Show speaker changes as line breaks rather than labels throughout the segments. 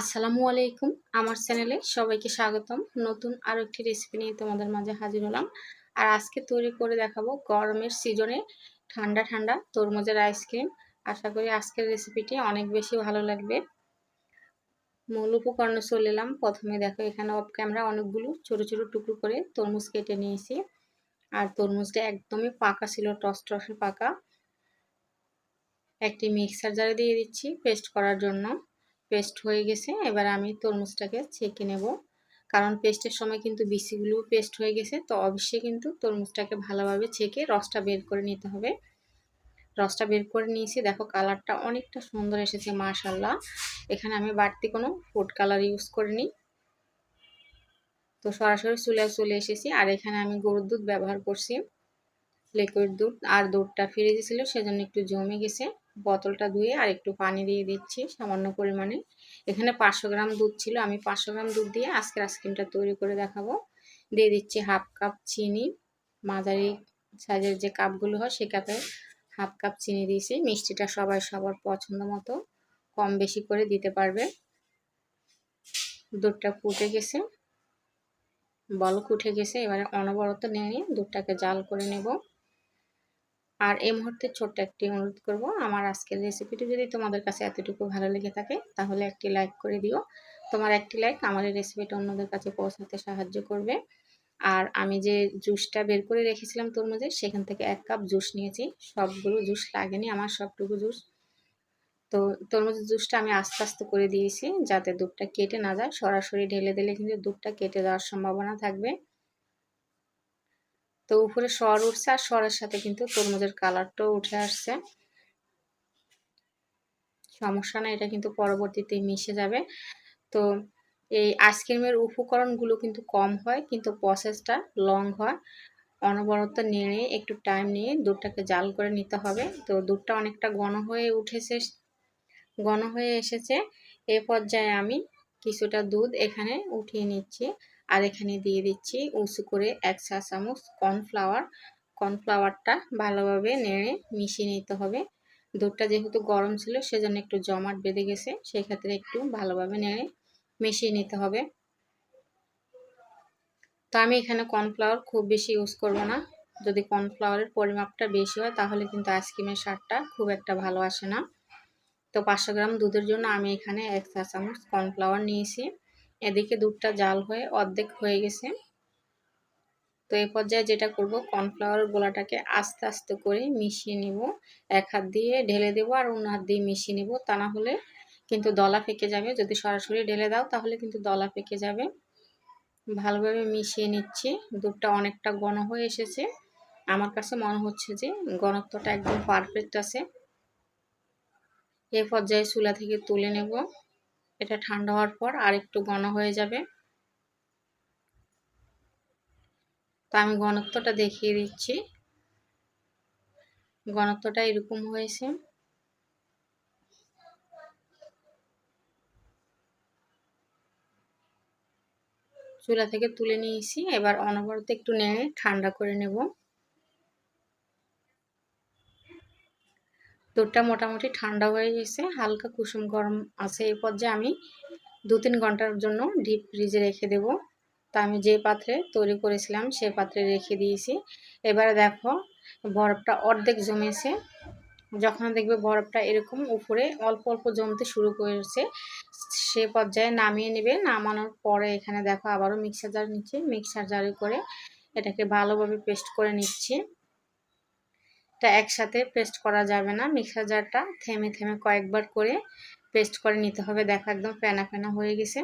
আসসালামু আলাইকুম। আমার চ্যানেলে সবাইকে স্বাগতম। নতুন আরও একটি রেসিপি নিয়ে তোমাদের মাঝে হাজির হলাম। আর আজকে তৈরি করে দেখাবো গরমের সিজনে ঠান্ডা ঠান্ডা তরমুজের আইসক্রিম আশা করি আজকের রেসিপিটি অনেক বেশি ভালো লাগবে। মূল উপকরণে চলে এলাম। প্রথমে দেখো, এখানে অফ ক্যামেরা অনেকগুলো ছোটো ছোটো টুকরো করে তরমুজ কেটে নিয়েছি। আর তরমুজটা একদমই পাকা ছিল, টস টসে পাকা। একটি মিক্সার জারে দিয়ে দিচ্ছি পেস্ট করার জন্য। পেস্ট হয়ে গেছে। এবার আমি তরমুজটাকে ছেঁকে নেব। কারণ পেস্টের সময় কিন্তু বিসিগুলো পেস্ট হয়ে গেছে, তো অবশ্যই কিন্তু তরমুজটাকে ভালোভাবে ছেঁকে রসটা বের করে নিতে হবে। রসটা বের করে নিয়েছি। দেখো কালারটা অনেকটা সুন্দর এসেছে মাশাল্লাহ এখানে আমি বাড়তি কোনো ফুড কালার ইউজ করিনি। তো সরাসরি চুলে চলে এসেছি। আর এখানে আমি গরুর দুধ ব্যবহার করছি। লিকুইড দুধ আর দুধটা ফ্রিজে ছিল সেজন্য একটু জমে গেছে। বোতলটা ধুয়ে আর একটু পানি দিয়ে দিচ্ছি সামান্য পরিমাণে। এখানে পাঁচশো গ্রাম দুধ ছিল, আমি পাঁচশো গ্রাম দুধ দিয়ে আজকের আইসক্রিমটা তৈরি করে দেখাবো। দিয়ে দিচ্ছি হাফ কাপ চিনি, মাঝারি সাইজের যে কাপগুলো হয় সে কাপে হাফ কাপ চিনি দিয়েছি। মিষ্টিটা সবাই সবার পছন্দ মতো কম বেশি করে দিতে পারবে। দুধটা ফুটে গেছে, বলক উঠে গেছে, এবারে অনবরত নিয়ে দুধটাকে জাল করে নেব। আর এই মুহূর্তে ছোট্ট একটি অনুরোধ করব, আমার আজকের রেসিপিটি যদি তোমাদের কাছে এতটুকু ভালো লেগে থাকে, তাহলে একটি লাইক করে দিও। তোমার একটি লাইক আমার এই রেসিপিটা অন্যদের কাছে পৌঁছাতে সাহায্য করবে। আর আমি যে জুসটা বের করে রেখেছিলাম তরমুজের, সেখান থেকে এক কাপ জুস নিয়েছি। সবগুলো জুস লাগেনি, আমার সবটুকু জুস তো তরমুজের জুসটা আমি আস্তে আস্তে করে দিয়েছি, যাতে দুধটা কেটে না যায়। সরাসরি ঢেলে দিলে কিন্তু দুধটা কেটে যাওয়ার সম্ভাবনা থাকবে। তো উপরে সর উঠছে আর সরের সাথে কিন্তু তরমুজের কালারটাও উঠে আসছে। সমস্যা না এটা কিন্তু পরবর্তীতে মিশে যাবে। তো এই আইসক্রিমের উপকরণগুলো কিন্তু কম হয়, কিন্তু প্রসেসটা লং হয়। অনবরত নেড়ে, একটু টাইম নিয়ে দুধটাকে জাল করে নিতে হবে। তো দুধটা অনেকটা ঘন হয়ে উঠেছে, ঘন হয়ে এসেছে। এ পর্যায়ে আমি কিছুটা দুধ এখানে উঠিয়ে নিচ্ছি। আর এখানে দিয়ে দিচ্ছি উঁচু করে এক চা চামচ কর্নফ্লাওয়ার। কর্নফ্লাওয়ারটা ভালোভাবে নেড়ে মিশিয়ে নিতে হবে। দুধটা যেহেতু গরম ছিল, সেজন্য একটু জমাট বেঁধে গেছে সেক্ষেত্রে একটু ভালোভাবে নেড়ে মিশিয়ে নিতে হবে। তো আমি এখানে কর্নফ্লাওয়ার খুব বেশি ইউজ করব না। যদি কর্নফ্লাওয়ারের পরিমাপটা বেশি হয়, তাহলে কিন্তু আইসক্রিমের স্বাদটা খুব একটা ভালো আসে না। তো পাঁচশো গ্রাম দুধের জন্য আমি এখানে এক চা চামচ কর্নফ্লাওয়ার নিয়েছি। এদিকে দুধটা জাল হয়ে অর্ধেক হয়ে গেছে। তো এই পর্যায়ে যেটা করব, কর্নফ্লাওয়ার গোলাটাকে আস্তে আস্তে করে মিশিয়ে নিব। এক হাত দিয়ে ঢেলে দেবো আর অন্য হাত দিয়ে মিশিয়ে নিব। তা না হলে কিন্তু দলা ফেকে যাবে। যদি সরাসরি ঢেলে দাও, তাহলে কিন্তু দলা ফেকে যাবে। ভালোভাবে মিশিয়ে নিচ্ছি। দুধটা অনেকটা ঘন হয়ে এসেছে। আমার কাছে মনে হচ্ছে যে ঘনত্বটা একদম পারফেক্ট আছে। এ পর্যায়ে চুলা থেকে তুলে নেব। এটা ঠান্ডা হওয়ার পর আর একটু ঘন হয়ে যাবে। তো আমি ঘনত্বটা দেখিয়ে দিচ্ছি। ঘনত্বটা এরকম হয়েছে। চুলা থেকে তুলে নিয়েছি। এবার অনবরত একটু নেড়ে ঠান্ডা করে নেব। দুধটা মোটামুটি ঠান্ডা হয়ে গেছে, হালকা কুসুম গরম আছে এই পর্যায়ে আমি দু তিন ঘণ্টার জন্য ডিপ ফ্রিজে রেখে দেব। তা আমি যে পাত্রে তৈরি করেছিলাম সে পাত্রে রেখে দিয়েছি। এবারে দেখো বরফটা অর্ধেক জমেছে। যখন দেখবে বরফটা এরকম উপরে অল্প অল্প জমতে শুরু করেছে, সে পর্যায়ে নামিয়ে নেবে। নামানোর পরে এখানে দেখো আবারও মিক্সার জার নিচ্ছে। মিক্সার জারে করে এটাকে ভালোভাবে পেস্ট করে নিচ্ছি। এটা একসাথে পেস্ট করা যাবে না। মিক্সার জারটা থেমে থেমে কয়েকবার করে পেস্ট করে নিতে হবে। দেখো একদম ফেনা ফেনা হয়ে গেছে।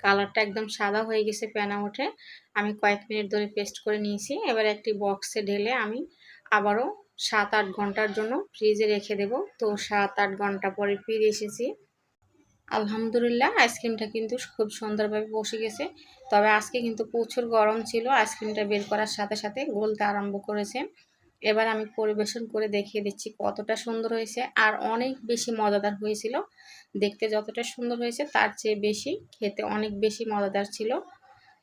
কালারটা একদম সাদা হয়ে গেছে প্যানা উঠে আমি কয়েক মিনিট ধরে পেস্ট করে নিয়েছি। এবার একটি বক্সে ঢেলে আমি আবারও সাত আট ঘণ্টার জন্য ফ্রিজে রেখে দেব। তো সাত আট ঘণ্টা পরে ফিরে এসেছি। আলহামদুলিল্লাহ, আইসক্রিমটা কিন্তু খুব সুন্দরভাবে বসে গেছে। তবে আজকে কিন্তু প্রচুর গরম ছিল, আইসক্রিমটা বের করার সাথে সাথে গলতে আরম্ভ করেছে। এবার আমি পরিবেশন করে দেখিয়ে দিচ্ছি কতটা সুন্দর হয়েছে আর অনেক বেশি মজাদার হয়েছিল। দেখতে যতটা সুন্দর হয়েছে তার চেয়ে বেশি খেতে অনেক বেশি মজাদার ছিল।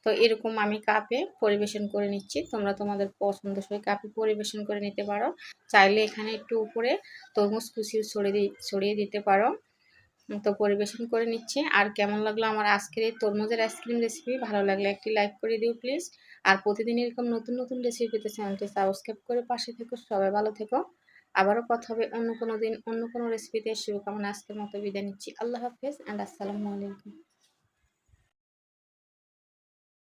তো এরকম আমি কাপে পরিবেশন করে নিচ্ছি। তোমরা তোমাদের পছন্দসই কাপে পরিবেশন করে নিতে পারো। চাইলে এখানে একটু উপরে তরমুজ কুচিও ছড়িয়ে ছড়িয়ে দিতে পারো। তো পরিবেশন করে নিচ্ছি। আর কেমন লাগল আমার আজকের এই তরমুজের আইসক্রিম রেসিপি ভালো লাগলে একটি লাইক করে দিও প্লিজ আর প্রতিদিন এরকম নতুন নতুন রেসিপি পেতে চ্যানেলটি সাবস্ক্রাইব করে পাশে থেকো, সবাই ভালো থেকো। আবারও কথা হবে অন্য কোনো দিন, অন্য কোনো রেসিপিতে শুভকামনা আজকের মতো বিদায় নিচ্ছি। আল্লাহ হাফেজ অ্যান্ড আসসালামু আলাইকুম।